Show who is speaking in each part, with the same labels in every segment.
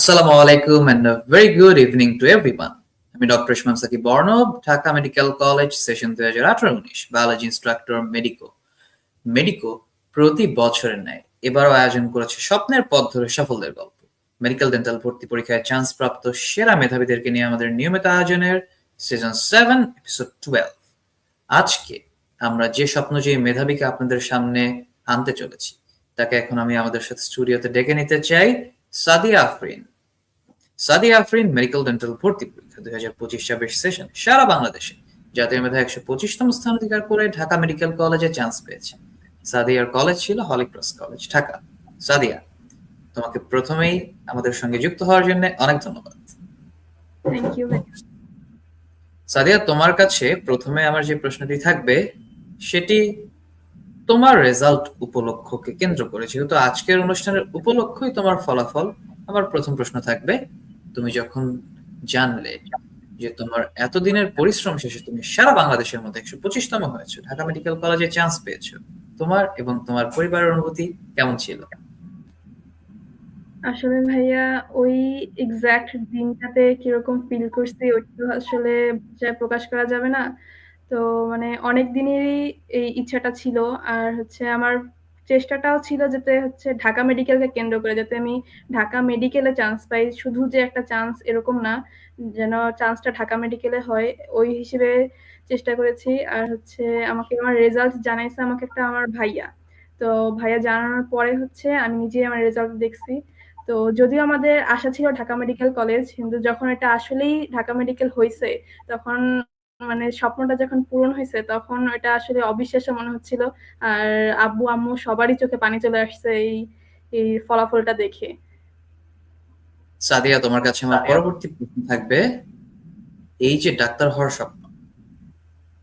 Speaker 1: আসসালামু আলাইকুম and very good evening to everyone আমি doctor Ismam Sakib Barnab Dhaka medical college session দুই হাজার আঠারো উনিশ বায়োলজি ইনস্ট্রাক্টর মেডিকো মেডিকো প্রতি বছরের ন্যায়। এবারও আয়োজন করেছে স্বপ্নের পথ ধরে সাফল্যের গল্প। মেডিকেল ডেন্টাল ভর্তি পরীক্ষায় চান্স প্রাপ্ত সেরা মেধাবীদেরকে নিয়ে আমাদের নিয়মিত আয়োজনের সিজন সেভেন এপিসোড টুয়েলভ আজকে আমরা যে স্বপ্ন যে মেধাবীকে আপনাদের সামনে আনতে চলেছি, তাকে এখন আমি আমাদের সাথে স্টুডিওতে ডেকে নিতে চাই সাদিয়া আফরিন। সাদিয়া আফরিন মেডিকেল ডেন্টাল ভর্তি পরীক্ষা দুই হাজার পঁচিশ ছাব্বিশ সেশন সারা বাংলাদেশে। জাতীয় মেধা একশো পঁচিশতম স্থান অধিকার করে ঢাকা মেডিকেল কলেজে চান্স পেয়েছে। সাদিয়ার কলেজ ছিল হলিক্রস কলেজ ঢাকা। সাদিয়া তোমাকে প্রথমেই আমাদের সঙ্গে যুক্ত হওয়ার জন্য অনেক ধন্যবাদ। সাদিয়া তোমার কাছে প্রথমে আমার যে প্রশ্নটি থাকবে সেটি তোমার রেজাল্ট উপলক্ষকে কেন্দ্র করে। যেহেতু আজকের অনুষ্ঠানের উপলক্ষই তোমার ফলাফল আমার প্রথম প্রশ্ন থাকবে তুমি যখন জানলে যে তোমার এতদিনের পরিশ্রম শেষে তুমি সারা বাংলাদেশের মধ্যে একশো পঁচিশতম হয়েছো, ঢাকা মেডিকেল কলেজে চান্স পেয়েছ, তোমার এবং তোমার পরিবারের অনুভূতি কেমন ছিল?
Speaker 2: আসলে ভাইয়া, ওই এক্সাক্ট দিনটাতে কীরকম ফিল করছি ওইটা আসলে ভাষায় প্রকাশ করা যাবে না। তো মানে অনেক দিনেরই এই ইচ্ছাটা ছিল। আর হচ্ছে আমার চেষ্টাটাও ছিল যাতে হচ্ছে ঢাকা মেডিকেলকে কেন্দ্র করে, যাতে আমি ঢাকা মেডিকেলে চান্স পাই। শুধু যে একটা চান্স এরকম না, যেন চান্সটা ঢাকা মেডিকেলে হয়, ওই হিসেবে চেষ্টা করেছি। আর হচ্ছে আমাকে আমার রেজাল্ট জানাইছে আমাকে একটা আমার ভাইয়া। তো ভাইয়া জানানোর পরে হচ্ছে আমি নিজে আমার রেজাল্ট দেখছি। তো যদিও আমাদের আশা ছিল ঢাকা মেডিকেল কলেজ কিন্তু যখন এটা আসলেই ঢাকা মেডিকেল হয়েছে তখন মানে স্বপ্নটা যখন পূরণ হয়েছে তখন এটা আসলে অবিশ্বাস্য মনে হচ্ছিল। আর আব্বু আম্মু সবারই চোখে পানি চলে আসছে এই এই ফলাফলটা দেখে।
Speaker 1: সাদিয়া তোমার কাছে আমার পরবর্তী প্রশ্ন থাকবে এই যে ডাক্তার হওয়ার স্বপ্ন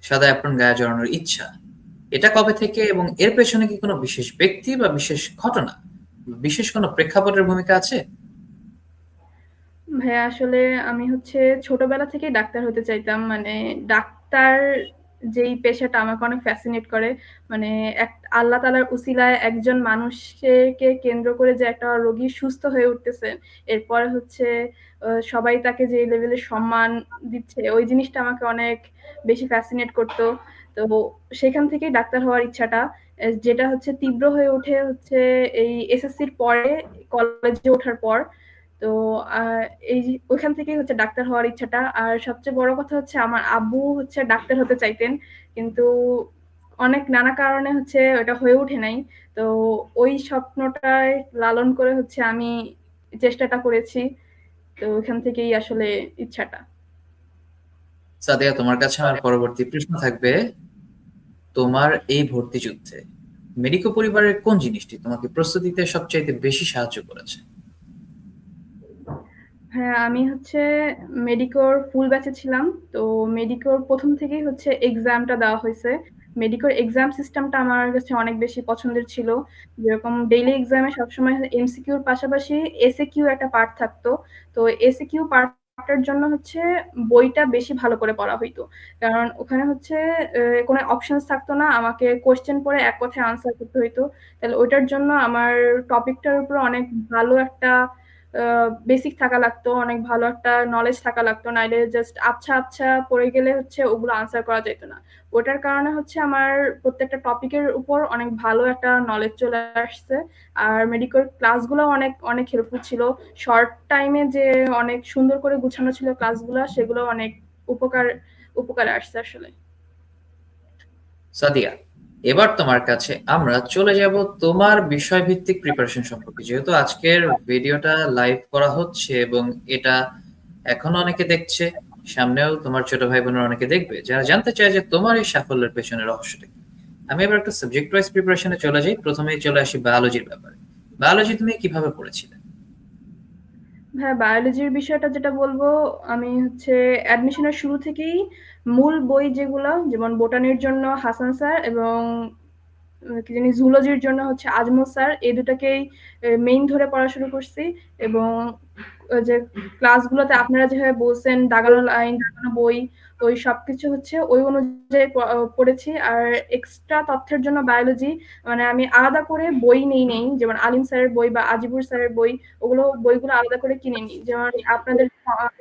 Speaker 1: সাদা অ্যাপ্রন গায়ে জড়ানোর ইচ্ছা এটা কবে থেকে এবং এর পেছনে কি কোনো বিশেষ ব্যক্তি বা বিশেষ ঘটনা বিশেষ কোনো প্রেক্ষাপটের ভূমিকা আছে?
Speaker 2: ভাইয়া, আসলে আমি হচ্ছে ছোটবেলা থেকেই ডাক্তার হতে চাইতাম। মানে ডাক্তার যেই পেশাটা আমাকে অনেক ফ্যাসিনেট করে মানে এক, আল্লাহ তালার উসিলায় একজন মানুষকে কেন্দ্র করে যে একটা রোগী সুস্থ হয়ে উঠতেছে, এরপরে হচ্ছে সবাই তাকে যে লেভেলে সম্মান দিচ্ছে, ওই জিনিসটা আমাকে অনেক বেশি ফ্যাসিনেট করতো। তো সেখান থেকেই ডাক্তার হওয়ার ইচ্ছাটা যেটা হচ্ছে তীব্র হয়ে ওঠে হচ্ছে এই এসএসসির পরে, কলেজে ওঠার পর। তো এই ওইখান থেকেই হচ্ছে ডাক্তার হওয়ার ইচ্ছাটা। আর সবচেয়ে বড় কথা হচ্ছে আমার আব্বু হচ্ছে ডাক্তার হতে চাইতেন। কিন্তু অনেক নানা কারণে হচ্ছে ওটা হয়ে ওঠে নাই। তো ওই স্বপ্নটাই লালন করে হচ্ছে আমি চেষ্টাটা করেছি। তো ওইখান থেকেই আসলে ইচ্ছাটা।
Speaker 1: সাদিয়া, তোমার কাছে আমার পরবর্তী প্রশ্ন থাকবে। তোমার এই ভর্তি যুদ্ধে মেডিকো পরিবারের কোন জিনিসটি তোমাকে প্রস্তুতিতে সবচাইতে বেশি সাহায্য করেছে?
Speaker 2: হ্যাঁ আমি হচ্ছে মেডিকোর ফুল ব্যাচে ছিলাম। তো মেডিকোর প্রথম থেকেই হচ্ছে এক্সামটা দেওয়া হয়েছে। মেডিকোর এক্সাম সিস্টেমটা আমার কাছে অনেক বেশি পছন্দের ছিল। যেরকম ডেইলি এক্সামে সবসময় এমসিকিউর পাশাপাশি এসএ কিউ একটা পার্ট থাকতো। তো এসএ কিউ পার্ট পার্টটার জন্য হচ্ছে বইটা বেশি ভালো করে পড়া হইতো। কারণ ওখানে হচ্ছে কোনো অপশনস থাকতো না। আমাকে কোয়েশ্চেন পড়ে এক কথায় আনসার করতে হইতো। তাহলে ওইটার জন্য আমার টপিকটার উপর অনেক ভালো একটা বেসিক থাকা লাগতো, অনেক ভালো একটা নলেজ থাকা লাগতো, নাইলে জাস্ট আচ্ছা আচ্ছা পড়ে গেলে হচ্ছে ওগুলো আনসার করা যেত না। ওটার কারণে হচ্ছে আমার প্রত্যেকটা টপিকের উপর অনেক ভালো একটা নলেজ চলে আসছে। আর মেডিকেল ক্লাসগুলো অনেক অনেক হেল্পফুল ছিল। শর্ট টাইমে যে অনেক সুন্দর করে গুছানো ছিল ক্লাসগুলো সেগুলো অনেক উপকার, উপকারে আসছে আসলে।
Speaker 1: সাদিয়া এবার তোমার কাছে আমরা চলে যাব তোমার বিষয় ভিত্তিক প্রিপারেশন সম্পর্কে। যেহেতু আজকের ভিডিওটা লাইভ করা হচ্ছে এবং এটা এখন অনেকে দেখছে, সামনেও তোমার ছোট ভাই বোনের অনেকে দেখবে, যারা জানতে চায় যে তোমার এই সাফল্যের পেছনে রহস্যটা আমি এবার একটা সাবজেক্ট ওয়াইজ প্রিপারেশনে চলে যাই। প্রথমেই চলে আসি বায়োলজির ব্যাপারে। বায়োলজি তুমি কীভাবে পড়েছিলে?
Speaker 2: হ্যাঁ বায়োলজির বিষয়টা যেটা বলব, আমি হচ্ছে অ্যাডমিশনের শুরু থেকেই মূল বই যেগুলো, যেমন বোটানির জন্য হাসান স্যার এবং কি জানি জুলজির জন্য হচ্ছে আজমল স্যার এই দুটাকেই মেইন ধরে পড়া শুরু করছি এবং যে ক্লাসগুলোতে আপনারা যেভাবে বলছেন দাগানো লাইন, দাগানো বই ওই সবকিছু হচ্ছে ওই অনুযায়ী পড়েছি। আর এক্সট্রা তথ্যের জন্য বায়োলজি মানে আমি আলাদা করে বই নেই নেই। যেমন আলিম স্যারের বই বা আজিবুর স্যারের বই ওগুলো বইগুলো আলাদা করে কিনে নিই। যেমন আপনাদের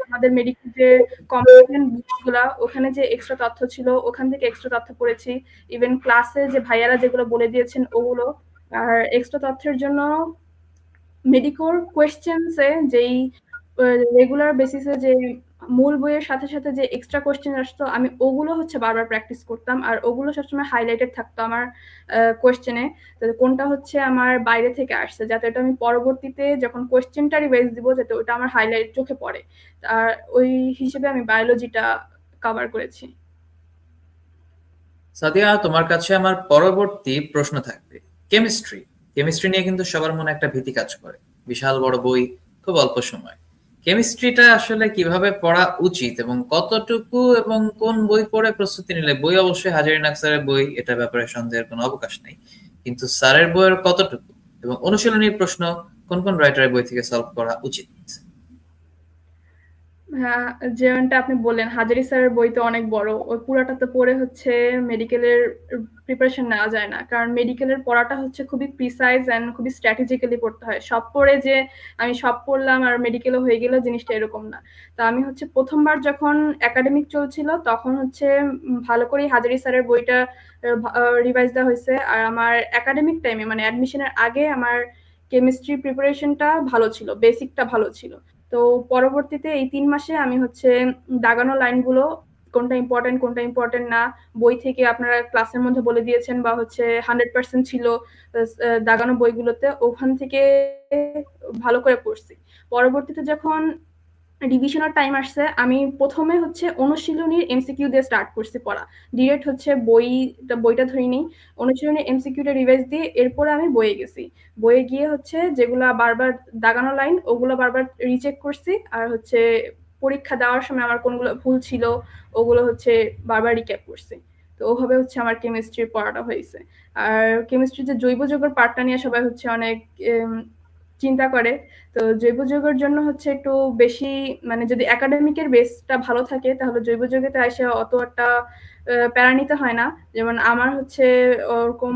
Speaker 2: আমাদের মেডিকেল যে কম্পোনেন্ট বুকগুলা ওখানে যে এক্সট্রা তথ্য ছিল ওখান থেকে এক্সট্রা তথ্য পড়েছি। ইভেন ক্লাসে যে ভাইয়ারা যেগুলো বলে দিয়েছেন ওগুলো। আর এক্সট্রা তথ্যের জন্য মেডিকোর কোয়েশ্চেনস যেই রেগুলার বেসিস যে মূল বইয়ের সাথে, সাথে যে এক্সট্রা কোয়েশ্চেন আসতো আমি ওগুলো হচ্ছে বারবার প্র্যাকটিস করতাম। আর ওগুলো সবসময় হাইলাইটেড থাকতো আমার কোয়েশ্চেন। কোনটা হচ্ছে আমার বাইরে থেকে আসছে যাতে ওটা আমি পরবর্তীতে যখন কোয়েশ্চেনটা রিভাইজ দিব যাতে ওটা আমার হাইলাইট চোখে পড়ে। আর ওই হিসেবে আমি বায়োলজিটা কভার করেছি।
Speaker 1: সাদিয়া তোমার কাছে আমার পরবর্তী প্রশ্ন থাকবে। কেমিস্ট্রি। কেমিস্ট্রি নিয়ে কিন্তু সবার মনে একটা ভীতি কাজ করে। বিশাল বড় বই, খুব অল্প সময়। কেমিস্ট্রিটা আসলে কীভাবে পড়া উচিত এবং কতটুকু এবং কোন বই পড়ে প্রস্তুতি নিলে বই অবশ্যই হাজারি নাকসারের বই এটা ব্যাপারে সন্দেহের কোনো অবকাশ নেই। কিন্তু স্যারের বইয়ের কতটুকু এবং অনুশীলনীর প্রশ্ন কোন, কোন রাইটারের বই থেকে সলভ করা উচিত?
Speaker 2: হ্যাঁ, যেমনটা আপনি বললেন হাজারি স্যারের বই তো অনেক বড়। ওই পুরাটা তো পড়ে হচ্ছে মেডিকেলের প্রিপারেশন নেওয়া যায় না। কারণ মেডিকেলের পড়াটা হচ্ছে খুবই প্রিসাইজ অ্যান্ড খুবই স্ট্র্যাটেজিক্যালি পড়তে হয়। সব পড়ে যে আমি সব পড়লাম আর মেডিকেলও হয়ে গেল জিনিসটা এরকম না। তা আমি হচ্ছে প্রথমবার যখন একাডেমিক চলছিল তখন হচ্ছে ভালো করেই হাজারি স্যারের বইটা রিভাইজ দেওয়া হয়েছে আর আমার একাডেমিক টাইমে মানে অ্যাডমিশনের আগে আমার কেমিস্ট্রি প্রিপারেশনটা ভালো ছিল। বেসিকটা ভালো ছিল। তো পরবর্তীতে এই তিন মাসে আমি হচ্ছে দাগানো লাইনগুলো, কোনটা ইম্পর্টেন্ট কোনটা ইম্পর্টেন্ট না, বই থেকে আপনারা ক্লাসের মধ্যে বলে দিয়েছেন বা হচ্ছে 100% ছিল দাগানো বইগুলোতে, ওখান থেকে ভালো করে পড়ছি। পরবর্তীতে যখন রিভিশনের টাইম আসছে আমি প্রথমে হচ্ছে অনুশীলনীর এমসিকিউ দিয়ে স্টার্ট করছি পড়া। ডিরেক্ট হচ্ছে বই বইটা বইটা ধরিনি। অনুশীলনীর এমসিকিউটা রিভাইজ দিয়ে এরপরে আমি বইয়ে গেছি। বইয়ে গিয়ে হচ্ছে যেগুলা বারবার দাগানো লাইন ওগুলো বারবার রিচেক করছি। আর হচ্ছে পরীক্ষা দেওয়ার সময় আমার কোনগুলো ভুল ছিল, ওগুলো হচ্ছে বারবার রিক্যাপ করছি। তো ওভাবে হচ্ছে আমার কেমিস্ট্রির পড়াটা হয়েছে আর কেমিস্ট্রির যে জৈব যৌগের পার্টটা নিয়ে সবাই হচ্ছে অনেক চিন্তা করে। তো জৈব যৌগের জন্য হচ্ছে একটু বেশি মানে যদি একাডেমিকের বেসটা ভালো থাকে, তাহলে জৈব যৌগেতে আইসা অত একটা প্যারা নিতে হয় না। যেমন আমার হচ্ছে ওরকম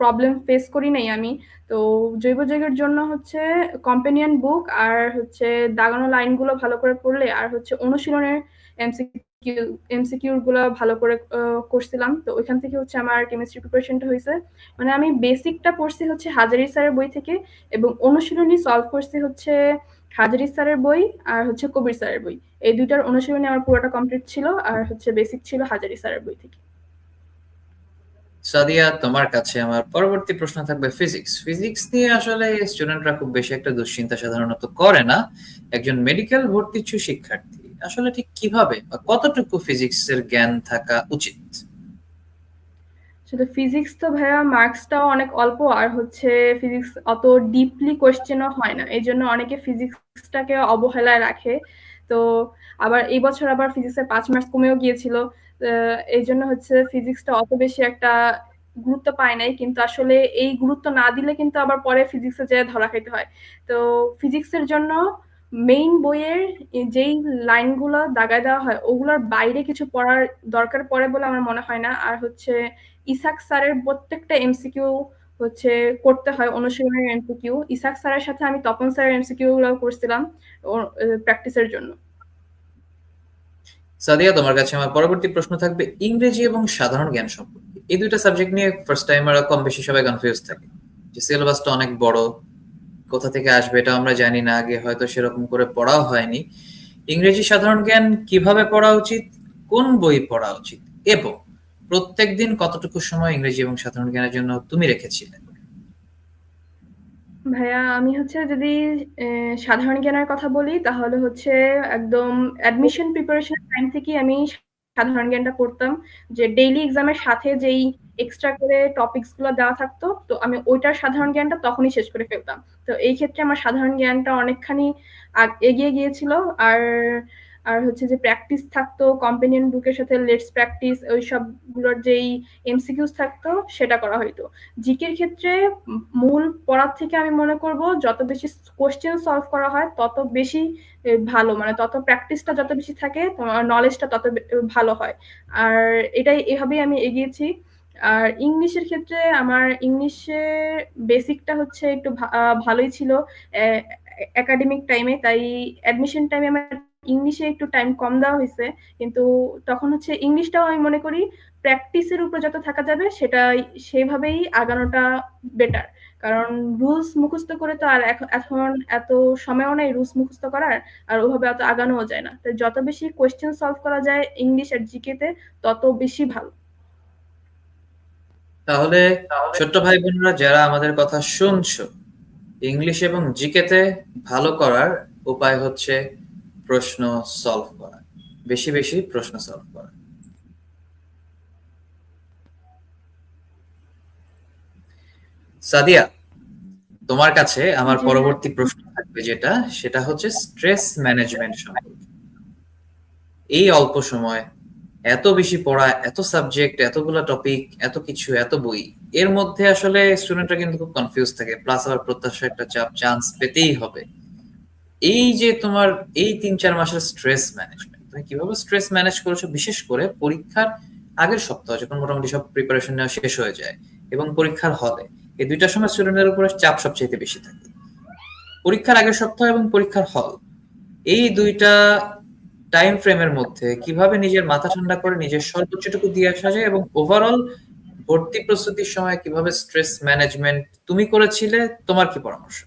Speaker 2: প্রবলেম ফেস করি নাই আমি। তো জৈব যৌগের জন্য হচ্ছে কম্পেনিয়ন বুক আর হচ্ছে দাগানো লাইনগুলো ভালো করে পড়লে আর হচ্ছে অনুশীলনের এমসিকিউ এমসিকিউ গুলা ভালো করে করছিলাম। তো ওইখান থেকে হচ্ছে আমার কেমিস্ট্রি প্রিপারেশনটা হইছে। মানে আমি বেসিকটা পড়ছি হচ্ছে হাজারি স্যারের বই থেকে এবং অনুশীলনী সলভ করছি হচ্ছে হাজারি স্যারের বই আর হচ্ছে কবির স্যারের বই। এই ২ টার অনুশীলনী আমার পুরাটা কমপ্লিট ছিল। আর হচ্ছে বেসিক ছিল হাজারি স্যারের বই থেকে।
Speaker 1: সাদিয়া, তোমার কাছে আমার পরবর্তী প্রশ্ন থাকবে ফিজিক্স। ফিজিক্স নিয়ে আসলে স্টুডেন্টরা খুব বেশি একটা দুশ্চিন্তা সাধারণত করে না। একজন মেডিকেল ভর্তিচ্ছু শিক্ষার্থী আসলে ঠিক কীভাবে বা কতটুকু ফিজিক্সের জ্ঞান থাকা উচিত?
Speaker 2: আসলে ফিজিক্স তো ভাইয়া মার্কসটাও অনেক অল্প, আর হচ্ছে ফিজিক্স অত ডিপলি কোয়েশ্চেন ও হয় না। এই জন্য অনেকে ফিজিক্সটাকে অবহেলায় রাখে। তো আবার এই বছর আবার ফিজিক্সের পাঁচ মার্কস কমেও গিয়েছিল। এই জন্য হচ্ছে ফিজিক্সটা অত বেশি একটা গুরুত্ব পায় নাই। কিন্তু আসলে এই গুরুত্ব না দিলে কিন্তু আবার পরে ফিজিক্সে যেয়ে ধরা খাইতে হয়। তো ফিজিক্সের জন্য মেইন বইয়ের যেই লাইনগুলো দাগায় দেওয়া হয়, ওগুলোর বাইরে কিছু পড়ার দরকার পড়ে বলে আমার মনে হয় না। আর হচ্ছে ইসাক স্যারের প্রত্যেকটা এমসিকিউ হচ্ছে করতে হয়, অনুশীলনের এমসিকিউ। ইসাক স্যারের সাথে আমি তপন স্যারের এমসিকিউ গুলো করছিলাম প্র্যাকটিসের জন্য।
Speaker 1: সাদিয়া, তোমার কাছে আমার পরবর্তী প্রশ্ন থাকবে, ইংরেজি এবং সাধারণ জ্ঞান সম্পর্কে। এই ২ টা সাবজেক্ট নিয়ে ফার্স্ট টাইমাররা কম বেশি সবাই কনফিউজ থাকে। যে সিলেবাসটা অনেক বড়। কোথা থেকে আসবে এটাও আমরা জানি না। আগে হয়তো সেরকম করে পড়াও হয়নি। ইংরেজি সাধারণ জ্ঞান কীভাবে পড়া উচিত? কোন বই পড়া উচিত? এবং প্রত্যেকদিন কতটুকু সময় ইংরেজি এবং সাধারণ জ্ঞানের জন্য তুমি রেখেছিলে?
Speaker 2: ভাইয়া, আমি হচ্ছে যদি সাধারণ জ্ঞানের কথা বলি, তাহলে হচ্ছে একদম অ্যাডমিশন প্রিপারেশন টাইম থেকেই আমি সাধারণ জ্ঞানটা পড়তাম। যে ডেইলি এক্সামের সাথে যেই এক্সট্রা করে টপিকসগুলো দেওয়া থাকতো, তো আমি ওইটার সাধারণ জ্ঞানটা তখনই শেষ করে ফেলতাম। তো এই ক্ষেত্রে আমার সাধারণ জ্ঞানটা অনেকখানি এগিয়ে গিয়েছিল। আর আর হচ্ছে যে প্র্যাকটিস থাকতো কম্পেনিয়ন বুকের সাথে লেটস প্র্যাকটিস ওই সবগুলোর যেই এমসিকিউস থাকতো, সেটা করা হইতো জিকের ক্ষেত্রে মূল পড়ার থেকে আমি মনে করব, যত বেশি কোশ্চেন সলভ করা হয়, তত বেশি ভালো মানে তত প্র্যাকটিসটা যত বেশি থাকে, তোমার নলেজটা তত ভালো হয়। আর এটাই এভাবেই আমি এগিয়েছি। আর ইংলিশের ক্ষেত্রে আমার ইংলিশের বেসিকটা হচ্ছে একটু ভালোই ছিল একাডেমিক টাইমে তাই অ্যাডমিশন টাইমে আমার ইংলিশে একটু টাইম কম দেওয়া হয়েছে, কিন্তু তখন হচ্ছে ইংলিশটাও আমি মনে করি প্র্যাকটিসের উপর যত থাকা যাবে, সেটাই, সেভাবেই আগানোটা বেটার। কারণ রুলস মুখস্থ করে তো আর এখ, এখন এত সময়ও নেই রুলস মুখস্থ করার। আর ওভাবে অত আগানোও যায় না। যত বেশি কোয়েশ্চেন সলভ করা যায় ইংলিশ আর জিকেতে তত বেশি ভালো।
Speaker 1: তাহলে ছোট্ট ভাই-বোনেরা যারা আমাদের কথা শুনছো, ইংলিশ এবং জিকেতে ভালো করার উপায় হচ্ছে প্রশ্ন সলভ করা। বেশি, বেশি প্রশ্ন সলভ করা। সাদিয়া, তোমার কাছে আমার পরবর্তী প্রশ্ন থাকবে যেটা, সেটা হচ্ছে স্ট্রেস ম্যানেজমেন্ট সম্পর্কে। এই অল্প সময় এত বেশি পড়া, এত সাবজেক্ট, এতগুলা টপিক, এত কিছু, এত বই। এর মধ্যে আসলে স্টুডেন্টরা কিন্তু খুব কনফিউজ থাকে। প্লাস আবার প্রত্যাশার একটা চাপ, চান্স পেতেই হবে। এই যে তোমার এই ৩-৪ মাসের স্ট্রেস ম্যানেজমেন্ট, তুমি কীভাবে স্ট্রেস ম্যানেজ করেছ? বিশেষ করে পরীক্ষার আগের সপ্তাহ যখন মোটামুটি সব প্রিপারেশন নেওয়া শেষ হয়ে যায় এবং পরীক্ষার হলে। এই ২ টার সময় স্টুডেন্টের উপরে চাপ সবচাইতে বেশি থাকে। পরীক্ষার আগের সপ্তাহ এবং পরীক্ষার হল। এই ২ টা টাইম ফ্রেমের মধ্যে কীভাবে নিজের মাথা ঠান্ডা করে নিজের সর্বোচ্চটুকু দিয়ে আসা যায় এবং ওভারঅল ভর্তি প্রস্তুতির সময় কীভাবে স্ট্রেস ম্যানেজমেন্ট তুমি করেছিলে? তোমার কি পরামর্শ?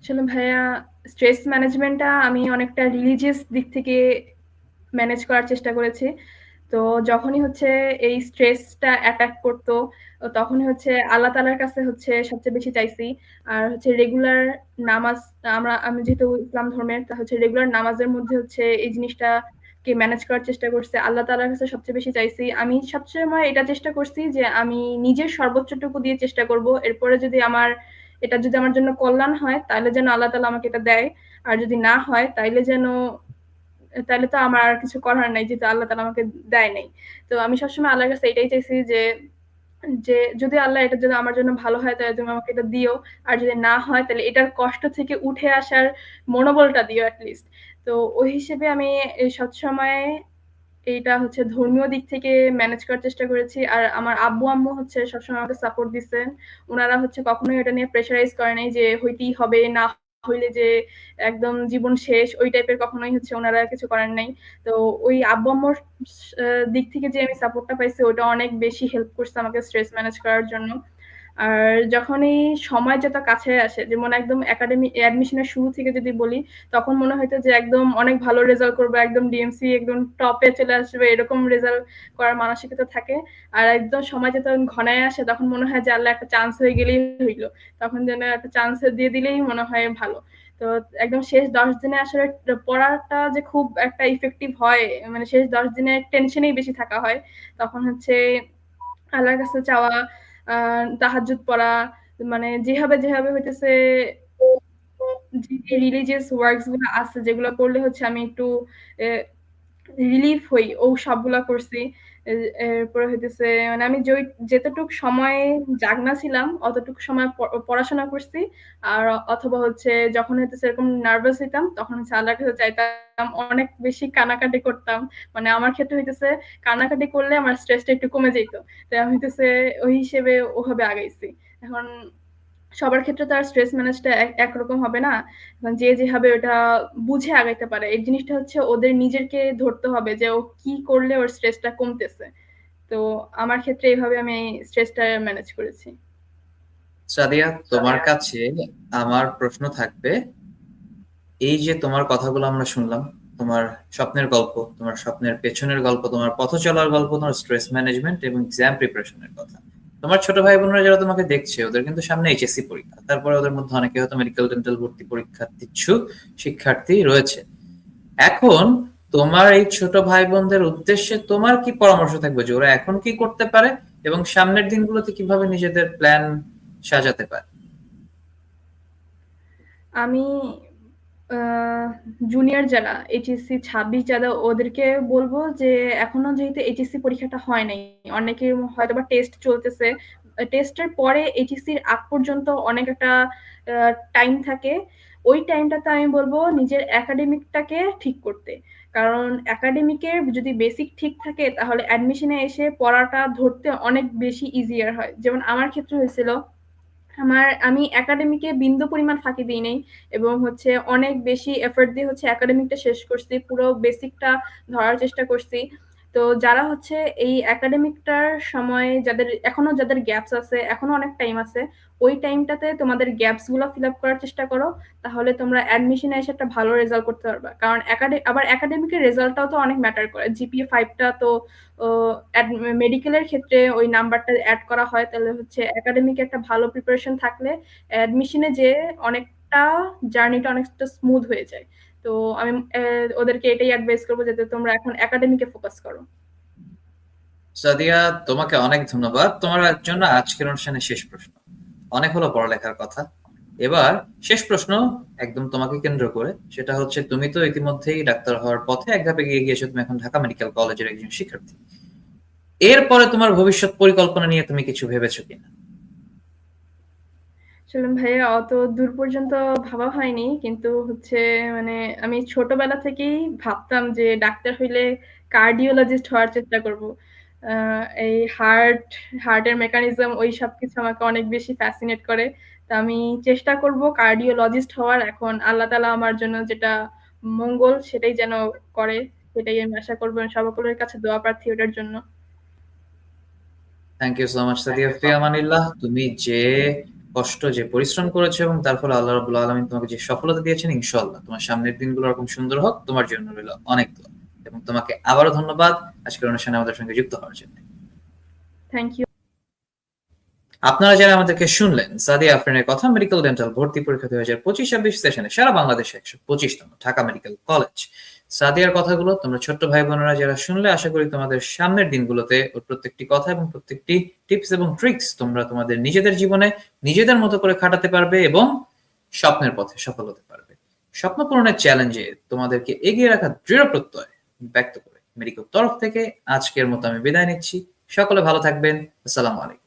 Speaker 2: আসলে ভাইয়া স্ট্রেস ম্যানেজমেন্টটা আমি অনেকটা রিলিজিয়াস দিক থেকে ম্যানেজ করার চেষ্টা করেছি। তো যখনই হচ্ছে এই স্ট্রেসটা অ্যাটাক করতো, তখনই হচ্ছে আল্লাহ তাআলার কাছে হচ্ছে সবচেয়ে বেশি চাইছি। আর হচ্ছে রেগুলার নামাজ আমরা আমি যেহেতু ইসলাম ধর্মের, তা হচ্ছে রেগুলার নামাজের মধ্যে হচ্ছে এই জিনিসটাকে ম্যানেজ করার চেষ্টা করছে আল্লাহ তাআলার কাছে সবচেয়ে বেশি চাইছি। আমি সবসময় এটা চেষ্টা করছি যে আমি নিজের সর্বোচ্চটুকু দিয়ে চেষ্টা করব। এরপরে যদি আমার এটা যদি আমার জন্য কল্যাণ হয়, তাহলে যেন আল্লাহ তালা আমাকে এটা দেয়। আর যদি না হয় তাইলে যেন এ তাইলে তো আমার আর কিছু করার নাই যেহেতু আল্লাহ তাআলা আমাকে দেয় নাই। তো আমি সবসময় আল্লাহর কাছে এটাই চাইছি যে, যে যদি আল্লাহ এটা যদি আমার জন্য ভালো হয় তাহলে তুমি আমাকে এটা দিও। আর যদি না হয় তাহলে এটার কষ্ট থেকে উঠে আসার মনোবলটা দিও এট লিস্ট। তো ওই হিসেবে আমি সবসময় এইটা হচ্ছে ধর্মীয় দিক থেকে ম্যানেজ করার চেষ্টা করেছি। আর আমার আব্বু-আম্মু হচ্ছে সবসময় আমাকে সাপোর্ট দিচ্ছেন ওনারা হচ্ছে কখনোই এটা নিয়ে প্রেশারাইজ করে নাই যে হইতেই হবে, না হইলে যে একদম জীবন শেষ, ওই টাইপের কখনোই হচ্ছে ওনারা কিছু করেন নাই। তো ওই আব্বু-আম্মুর দিক থেকে যে আমি সাপোর্টটা পাইছি ওটা অনেক বেশি হেল্প করছে আমাকে স্ট্রেস ম্যানেজ করার জন্য। আর যখনই সময় যত কাছে আসে যেমন একদম একাডেমি অ্যাডমিশনের শুরু থেকে যদি বলি, তখন মনে হয়তো যে একদম অনেক ভালো রেজাল্ট করব, একদম ডিএমসি একদম টপে চলে আসবে এরকম রেজাল্ট করার মানসিকতা থাকে। আর একদম সময় যখন ঘনায় আসে তখন মনে হয় যে আল্লাহ একটা চান্স হয়ে গেলেই হইল। তখন যেন একটা চান্স দিয়ে দিলেই মনে হয় ভালো। তো একদম শেষ ১০ দিনে আসলে পড়াটা যে খুব একটা ইফেক্টিভ হয়, মানে শেষ ১০ দিনে টেনশনেই বেশি থাকা হয়। তখন হচ্ছে আল্লাহর কাছে চাওয়া, আ তাহাজ্জুদ পড়া, মানে যেভাবে, যেভাবে হইতেছে যে রিলিজিয়াস ওয়ার্কসগুলো আছে যেগুলো করলে হচ্ছে আমি একটু রিলিফ হই, ও সবগুলা করছি। এরপরে হইতেছে মানে আমি যেতটুক সময় জাগনা ছিলাম অতটুকু সময় পড়াশোনা করছি। আর অথবা হচ্ছে যখন হইতেছে এরকম নার্ভাস হইতাম তখন হচ্ছে আল্লাহর কাছে চাইতাম, অনেক বেশি কান্নাকাটি করতাম। মানে আমার ক্ষেত্রে হইতেছে কান্নাকাটি করলে আমার স্ট্রেসটা একটু কমে যেত তাই আমি হইতেছে ওই হিসেবে ওভাবে আগাইছি। এখন সবার ক্ষেত্রে তো আর স্ট্রেস ম্যানেজটা এক একরকম হবে না। এখন যে যেভাবে ওটা বুঝে আগাইতে পারে। এই জিনিসটা হচ্ছে ওদের নিজেরকে ধরতে হবে যে ও কি করলে ওর স্ট্রেসটা কমতেছে। তো আমার ক্ষেত্রে এইভাবে আমি স্ট্রেসটা ম্যানেজ করেছি।
Speaker 1: সাদিয়া, তোমার কাছে আমার প্রশ্ন থাকবে এই যে তোমার কথাগুলো আমরা শুনলাম, তোমার স্বপ্নের গল্প, তোমার স্বপ্নের পেছনের গল্প, তোমার পথ চলার গল্প, তোমার স্ট্রেস ম্যানেজমেন্ট এবং এক্সাম প্রিপারেশন এর কথা। তোমার ছোট ভাই-বোনেরা যারা তোমাকে দেখছে ওদের কিন্তু সামনে এইচএসসি পরীক্ষা। তারপরে ওদের মধ্যে অনেকে হয়তো মেডিকেল, ডেন্টাল ভর্তি পরীক্ষা ইচ্ছুক শিক্ষার্থী রয়েছে। এখন তোমার এই ছোট ভাই-বোনদের উদ্দেশ্যে তোমার কি পরামর্শ থাকবে যে ওরা এখন কি করতে পারে এবং সামনের দিনগুলোতে কীভাবে নিজেদের প্ল্যান সাজাতে পারে
Speaker 2: আমি জুনিয়র যারা এইচএসসি ছাব্বিশ যারা, ওদেরকে বলব যে এখনও যেহেতু এইচএসসি পরীক্ষাটা হয় নাই অনেকের হয়তো বা টেস্ট চলতেছে টেস্টের পরে এইচএসসির আগ পর্যন্ত অনেক একটা টাইম থাকে। ওই টাইমটাতে আমি বলব নিজের একাডেমিকটাকে ঠিক করতে। কারণ একাডেমিকের যদি বেসিক ঠিক থাকে, তাহলে অ্যাডমিশনে এসে পড়াটা ধরতে অনেক বেশি ইজিয়ার হয়। যেমন আমার ক্ষেত্রে হয়েছিল আমার, আমি একাডেমিকে বিন্দু পরিমাণ ফাঁকি দিই নাই এবং হচ্ছে অনেক বেশি এফোর্ট দিয়ে হচ্ছে একাডেমিকটা শেষ করছি, পুরো বেসিকটা ধরার চেষ্টা করছি। তো যারা হচ্ছে এই একাডেমিকটার সময় যাদের, এখনও যাদের গ্যাপস আছে, এখনও অনেক টাইম আছে, ওই টাইমটাতে তোমাদের গ্যাপসগুলো ফিল আপ করার চেষ্টা করো, তাহলে তোমরা অ্যাডমিশনে এসে একটা ভালো রেজাল্ট করতে পারবে। কারণ আবার একাডেমিকের রেজাল্টটাও তো অনেক ম্যাটার করে। জিপিএ ফাইভটা তো মেডিকেলের ক্ষেত্রে ওই নাম্বারটা অ্যাড করা হয়, তাহলে হচ্ছে একাডেমিক একটা ভালো প্রিপারেশন থাকলে অ্যাডমিশনে যে অনেকটা জার্নিটা অনেকটা স্মুথ হয়ে যায়। তো আমি ওদেরকে এটাই অ্যাডভাইস করব যাতে তোমরা এখন একাডেমিকে ফোকাস করো।
Speaker 1: সাদিয়া, তোমাকে অনেক ধন্যবাদ। তোমার জন্য আজকের অনুষ্ঠানের শেষ প্রশ্ন। অনেক হলো পড়ালেখার কথা। এবার শেষ প্রশ্ন একদম তোমাকে কেন্দ্র করে। সেটা হচ্ছে, তুমি তো ইতিমধ্যেই ডাক্তার হওয়ার পথে এক ধাপে গিয়ে গিয়েছো। তুমি এখন ঢাকা মেডিকেল কলেজের একজন শিক্ষার্থী। এরপরে তোমার ভবিষ্যৎ পরিকল্পনা নিয়ে তুমি কিছু ভেবেছো কিনা?
Speaker 2: সালাম ভাইয়া অত দূর পর্যন্ত ভাবা হয়নি কিন্তু হচ্ছে মানে আমি ছোটবেলা থেকেই ভাবতাম যে ডাক্তার হইলে কার্ডিওলজিস্ট হওয়ার চেষ্টা করব। এই হার্ট হার্টের মেকানিজম ওই সব কিছু আমাকে অনেক বেশি ফ্যাসিনেট করে। তো আমি চেষ্টা করব কার্ডিওলজিস্ট হওয়ার। এখন আল্লাহ তালা আমার জন্য যেটা মঙ্গল সেটাই যেন করে সেটাই আমি আশা করব। সকলের কাছে দোয়া প্রার্থী ওটার জন্য।
Speaker 1: Thank you so much Sadia. ফিয়ামানিল্লাহ তুমি যে কষ্ট যে পরিশ্রম করেছ এবং তার ফলে আল্লাহ রাবুল আলমিন তোমাকে যে সফলতা দিয়েছেন ইনশাল্লাহ তোমার সামনের দিনগুলো এরকম সুন্দর হোক তোমার জন্য রইল অনেক দোয়া। এবং তোমাকে আবারও ধন্যবাদ। আজকের অনুষ্ঠানে আমাদের সঙ্গে যুক্ত হওয়ার জন্য।
Speaker 2: থ্যাংক ইউ
Speaker 1: আপনারা যারা আমাদেরকে শুনলেন সাদিয়া আফরিনের কথা মেডিকেল ডেন্টাল ভর্তি পরীক্ষা দুই হাজার পঁচিশ ছাব্বিশ সেশনে সারা বাংলাদেশে একশো পঁচিশতম ঢাকা মেডিকেল কলেজ। সাদিয়ার কথাগুলো তোমরা ছোট্ট ভাই বোনেরা যারা শুনলে, আশা করি তোমাদের সামনের দিনগুলোতে ওর প্রত্যেকটি কথা এবং প্রত্যেকটি টিপস এবং ট্রিক্স তোমরা তোমাদের নিজেদের জীবনে নিজেদের মতো করে খাটাতে পারবে এবং স্বপ্নের পথে সফল হতে পারবে। স্বপ্ন পূরণের চ্যালেঞ্জে তোমাদেরকে এগিয়ে রাখা দৃঢ় প্রত্যয় ব্যক্ত করে। মেডিকেল তরফ থেকে আজকের মতো আমি বিদায় নিচ্ছি। সকলে ভালো থাকবেন। আসসালামু আলাইকুম।